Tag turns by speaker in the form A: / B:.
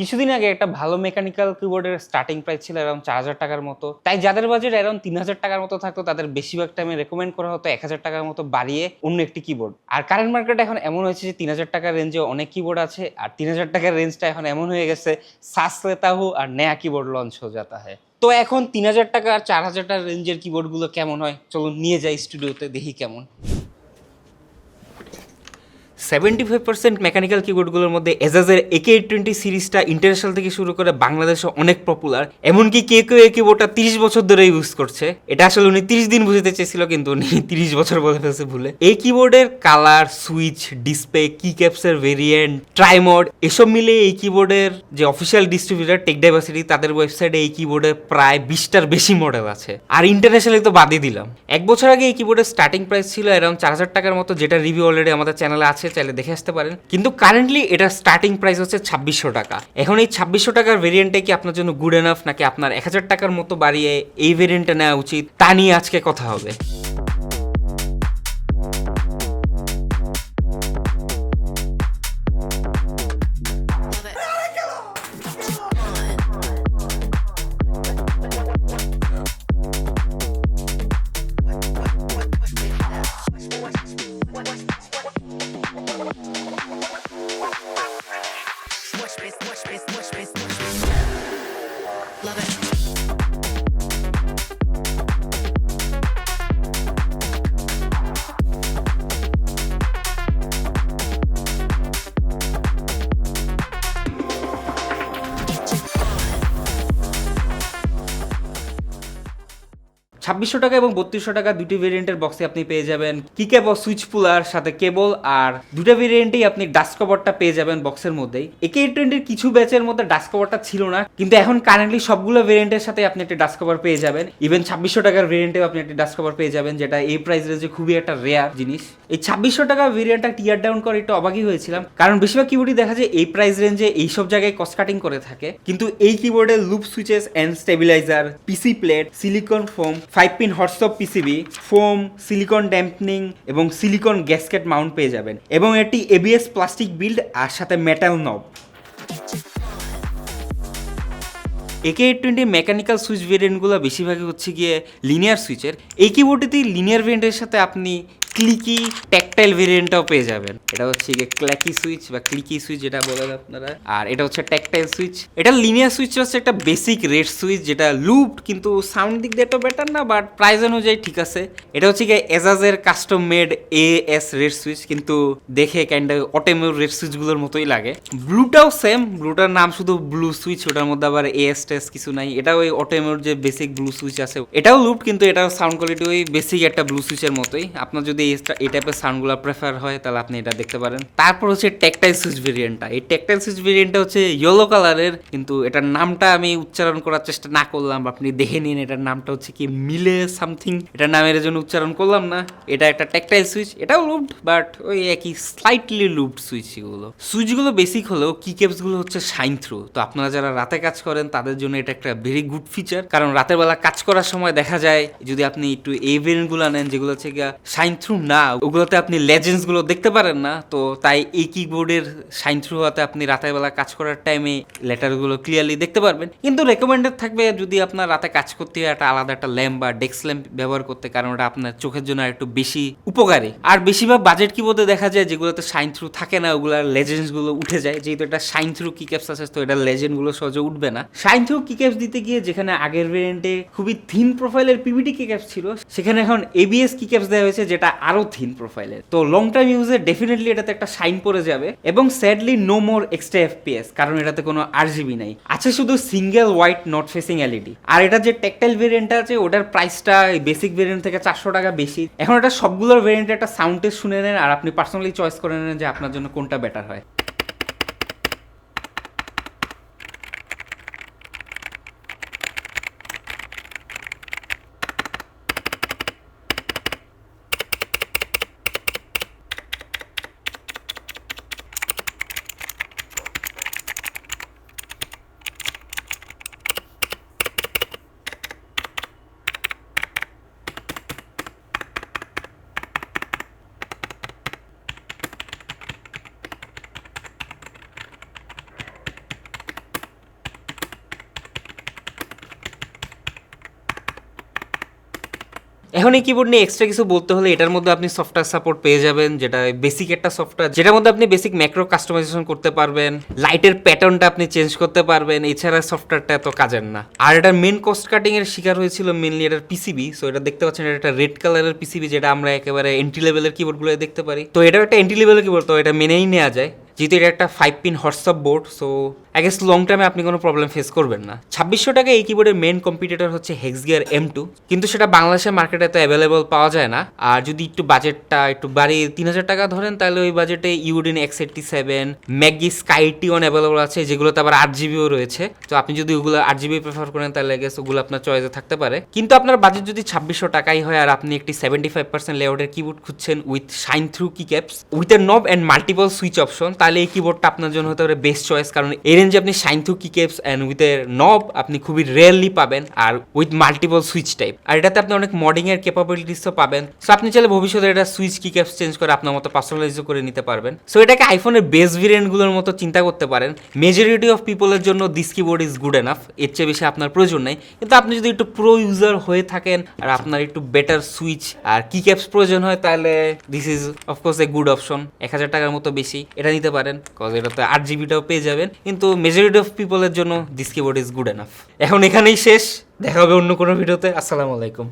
A: কিছুদিন আগে একটা ভালো মেকানিক্যাল কিবোর্ডের স্টার্টিং প্রাইস ছিল অ্যারাউন্ড চার হাজার টাকার মতো। তাই যাদের বাজেট অ্যারাউন্ড তিন হাজার টাকার মতো থাকতো, তাদের বেশিরভাগ টাইমে রেকমেন্ড করা হতো এক হাজার টাকার মতো বাড়িয়ে অন্য একটি কিবোর্ড আর কারেন্ট মার্কেট এখন এমন হয়েছে যে তিন হাজার টাকার রেঞ্জে অনেক কিবোর্ড আছে, আর তিন হাজার টাকার রেঞ্জটা এখন এমন হয়ে গেছে, সাস লেতা হু আর নয়া কিবোর্ড লঞ্চ হয়ে যাতা হয়। তো এখন তিন হাজার টাকা আর চার হাজার টাকার রেঞ্জের কিবোর্ডগুলো কেমন হয়? চলুন নিয়ে যাই স্টুডিওতে দেখি কেমন। সেভেন্টি ফাইভ পার্সেন্ট মেকানিক্যাল কিবোর্ডগুলোর মধ্যে এজাজের একে টোয়েন্টি সিরিজটা ইন্টারন্যাশনাল থেকে শুরু করে বাংলাদেশে অনেক পপুলার এমনকি কে কেউ এই কিবোর্ডটা তিরিশ বছর ধরে ইউজ করছে। এটা আসলে উনি তিরিশ দিন বুঝতে চেয়েছিল, কিন্তু উনি তিরিশ বছর বলে ফেলছে ভুলে। এই কিবোর্ডের কালার সুইচ ডিসপ্লে কি ক্যাপসের ভেরিয়েন্ট ট্রাইমোড এসব মিলে এই কিবোর্ডের যে অফিসিয়াল ডিস্ট্রিবিউটার টেক ডাইভার্সিটি তাদের ওয়েবসাইটে এই কিবোর্ডে প্রায় বিশটার বেশি মডেল আছে। আর ইন্টারন্যাশনালি তো বাদই দিলাম। এক বছর আগে এই কিবোর্ডের স্টার্টিং প্রাইস ছিল অ্যারাউন্ড চার হাজার টাকার মতো, যেটা রিভিউ অলরেডি আমাদের চ্যানেলে আছে চাইলে দেখে আসতে পারেন। কিন্তু কারেন্টলি এটা স্টার্টিং প্রাইস হচ্ছে ছাব্বিশশো টাকা। এখন এই ছাব্বিশশো টাকার ভেরিয়েন্টে কি আপনার জন্য গুড এনাফ নাকি আপনার এক হাজার টাকার মতো বাড়িয়ে এই ভেরিয়েন্টটা নেওয়া উচিত? তা নিয়ে আজকে কথা হবে। ছাব্বিশশো টাকা এবং বত্রিশশো টাকা দুটি ভেরিয়েন্টের বক্সে আপনি পেয়ে যাবেন কিক্যাপ ও সুইচ পুলার সাথে কেবল আর দুটো ভেরিয়েন্টেই আপনি ডাস্ক কভারটা পেয়ে যাবেন বক্সের মধ্যেই। একে টোয়েন্টির কিছু ব্যাচের মধ্যে ডাস্ট কভারটা ছিল না, কিন্তু এখন কারেন্টলি সবগুলো ভেরিয়েন্টের সাথে আপনি একটা ডাস্ক কভার পেয়ে যাবেন। ইভেন ছাব্বিশশো টাকার ভেরিয়েন্টেও আপনি একটা ডাস্ক কভার পেয়ে যাবেন, যেটা এই প্রাইস রেঞ্জে খুবই একটা রেয়ার জিনিস। এই ছাব্বিশশো টাকা ভেরিয়েন্টটা টিয়ার ডাউন করে একটু অবাকই হয়েছিলাম, কারণ বেশিরভাগ কিবোর্ডই দেখা যায় এই প্রাইস রেঞ্জে এইসব জায়গায় কস্ট কাটিং করে থাকে। কিন্তু এই কিবোর্ডের lube switches and stabiliser PC plate silicon foam five pin hotswap PCB foam silicon dampening এবং সিলিকন গ্যাসকেট মাউন্ট পেয়ে যাবেন। এবং এটি এবিএস প্লাস্টিক বিল্ড আর সাথে metal knob AK eight twenty mechanical switch ভেরিয়েন্টগুলো বেশিরভাগই হচ্ছে গিয়ে লিনিয়ার সুইচের এই কিবোর্ডটিতে লিনিয়ার ভেরিয়েন্টের সাথে আপনি ক্লিকি ট্যাকটাইল ভেরিয়েন্টটাও পেয়ে যাবেন। এটা হচ্ছে গিয়ে ক্ল্যাকি সুইচ বা ক্লিকি সুইচ যেটা বলেন আপনারা। আর এটা হচ্ছে ট্যাকটাইল সুইচ এটা লিনিয়ার সুইচ হচ্ছে একটা বেসিক রেড সুইচ যেটা লুপড কিন্তু সাউন্ড দিক দিয়ে তো বেটার না বাট প্রাইস অনুযায়ী ঠিক আছে। এটা হচ্ছে গিয়ে এজাজের custom made A S red switch কিন্তু দেখে কাইন্ড অটোমের রেড সুইচগুলোর মতোই লাগে। ব্লুটাও সেম ব্লুটার নাম শুধু ব্লু সুইচ ওটার মধ্যে আবার এএস টেস কিছু নাই। এটা ওই অটোমের যে বেসিক ব্লু সুইচ আছে, এটাও লুপ কিন্তু এটাও সাউন্ড কোয়ালিটি ওই বেসিক একটা ব্লু সুইচের মতোই। আপনার যদি এই টাইপের সাউন্ডগুলো প্রেফার হয়, তাহলে আপনি এটা দেখতে পারেন। তারপর হচ্ছে টেকটাইল সুইচ ভেরিয়েন্টটা এই টেকটাইল সুইচ ভেরিয়েন্টটা হচ্ছে ইয়েলো কালারের কিন্তু এটার নামটা আমি উচ্চারণ করার চেষ্টা না করলাম, আপনি দেখে নিন এটার নামটা হচ্ছে কি মিলে সামথিং এটার নামের জন্য উচ্চারণ করলাম না। এটা একটা টেকটাইল সুইচ এটাও লুপড বাট ওই একই স্লাইটলি লুপড সুইচ এগুলো। সুইচগুলো বেসিক হলেও কি গুলো হচ্ছে শাইন থ্রু তো আপনারা যারা রাতে কাজ করেন, তাদের জন্য এটা একটা ভেরি গুড ফিচার কারণ রাতের বেলা কাজ করার সময় দেখা যায়, যদি আপনি একটু এই ভেরিয়েন্টগুলো নেন, যেগুলো হচ্ছে গিয়া শাইন থ্রু না, ওগুলোতে আপনি লেজেন্ডসগুলো দেখতে পারেন না, তো তাই এই কিবোর্ডের শাইন থ্রু হতে আপনি রাতের বেলা কাজ করার টাইমে লেটারগুলো ক্লিয়ারলি দেখতে পারবেন। কিন্তু রেকমেন্ডেড থাকবে যদি আপনার রাতে কাজ করতে হয় একটা আলাদা একটা ল্যাম্প বা ডেস্ক ল্যাম্প ব্যবহার করতে, কারণ ওটা আপনার চোখের জন্য একটু বেশি উপকারী। আর বেশিরভাগ বাজেট কিবোর্ডে দেখা যায় যেগুলোতে সাইন থ্রু থাকে না, ওগুলার লেজেন্ডসগুলো উঠে যায়। যেহেতু এটা সাইন থ্রু কি ক্যাপস আছে, তো এটা লেজেন্ডগুলো সহজে উঠবে না। সাইন থ্রু কি ক্যাপস দিতে গিয়ে যেখানে আগের ভেরিয়েন্টে খুবই থিন প্রোফাইলের পিভিটি কি ক্যাপস ছিল, সেখানে এখন এবিএস কি ক্যাপস দেওয়া হয়েছে, যেটা আরও থিন প্রোফাইলের তো লং টাইম ইউজে ডেফিনেটলি এটাতে একটা সাইন পড়ে যাবে এবং sadly no more extra FPS কারণ এটাতে কোনো আরজিবি নাই। আছে শুধু single white north facing LED আর এটা যে টেকটাইল ভেরিয়েন্টটা আছে, ওটার প্রাইসটা বেসিক ভেরিয়েন্ট থেকে চারশো টাকা বেশি। এখন এটা সবগুলোর ভেরিয়েন্টের একটা সাউন্ড টেস্ট শুনে নেন, আর আপনি পার্সোনালি চয়েস করে নেন যে আপনার জন্য কোনটা বেটার হয়। এখন এই কিবোর্ড নিয়ে এক্সট্রা কিছু বলতে হলে এটার মধ্যে আপনি সফটওয়্যার সাপোর্ট পেয়ে যাবেন, যেটা বেসিক একটা সফটওয়্যার যেটার মধ্যে আপনি বেসিক ম্যাক্রো কাস্টমাইজেশন করতে পারবেন লাইটের প্যাটার্নটা আপনি চেঞ্জ করতে পারবেন, এছাড়া সফটওয়্যারটা এত কাজের না। আর এটার মেন কস্ট কাটিং এর শিকার হয়েছিল মেনলি এটার পিসিবি সো এটা দেখতে পাচ্ছেন এটা একটা রেড কালারের পিসিবি যেটা আমরা একেবারে এন্ট্রি লেভেলের কিবোর্ডগুলো দেখতে পারি। তো এটাও একটা এন্ট্রি লেভেলের কিবোর্ড তো এটা মেনেই নেওয়া যায়। যেহেতু এটা একটা five pin hotswap board so I guess long টাইমে আপনি কোনো প্রবলেম ফেস করবেন না। ছাব্বিশশো টাকা এই কিবোর্ডের মেন কম্পিটিটর হচ্ছে হেক্স গিয়ার এম টু কিন্তু সেটা বাংলাদেশের মার্কেটে তো অ্যাভেলেবল পাওয়া যায় না। আর যদি একটু বাজেটটা একটু বাড়িয়ে তিন হাজার টাকা ধরেন, তাহলে ওই বাজেটে ইউডিন এক্স এইটটি সেভেন ম্যাগি স্কাই টি ওয়ান অ্যাভেলেবল আছে, যেগুলোতে আবার আট জিবিও রয়েছে। তো আপনি যদি ওগুলো আট জিবি প্রেফার করেন, তাহলে গেস ওগুলো আপনার চয়েসে থাকতে পারে। কিন্তু আপনার বাজেট যদি ছাব্বিশশো টাকাই হয়, আর আপনি একটি সেভেন্টি ফাইভ পার্সেন্ট লেআউটের কিবোর্ড খুঁজছেন with shine through key caps with a knob and multiple switch option তাহলে এই কিবোর্ডটা আপনার জন্য হতে পারে বেস্ট চয়েস কারণ এই রেঞ্জে আপনি shine through key caps and with a knob আপনি খুবই রেয়ারলি পাবেন, আর উইথ মাল্টিপল সুইচ টাইপ আর এটাতে আপনি অনেক মডিং এর ক্যাপাবিলিটিসও পাবেন। সো আপনি চাইলে ভবিষ্যতে এটা সুইচ কি ক্যাপস চেঞ্জ করে আপনার মতো পার্সোনালাইজও করে নিতে পারবেন। সো এটাকে আইফোনের বেস ভেরিয়েন্টগুলোর মতো চিন্তা করতে পারেন। মেজরিটি অফ পিপলের জন্য this keyboard is good enough এর চেয়ে বেশি আপনার প্রয়োজন নেই। কিন্তু আপনি যদি একটু প্রো ইউজার হয়ে থাকেন, আর আপনার একটু বেটার সুইচ আর কি ক্যাপস প্রয়োজন হয়, তাহলে this is of course a good option এক হাজার টাকার মতো বেশি। এটা নিতে পারেন কজ এটাতে আট জিবিটাও পেয়ে যাবেন, কিন্তু মেজরিটি অফ পিপলের জন্য this keyboard is good enough এখন এখানেই শেষ, দেখা হবে অন্য কোনো ভিডিওতে আসসালামু আলাইকুম।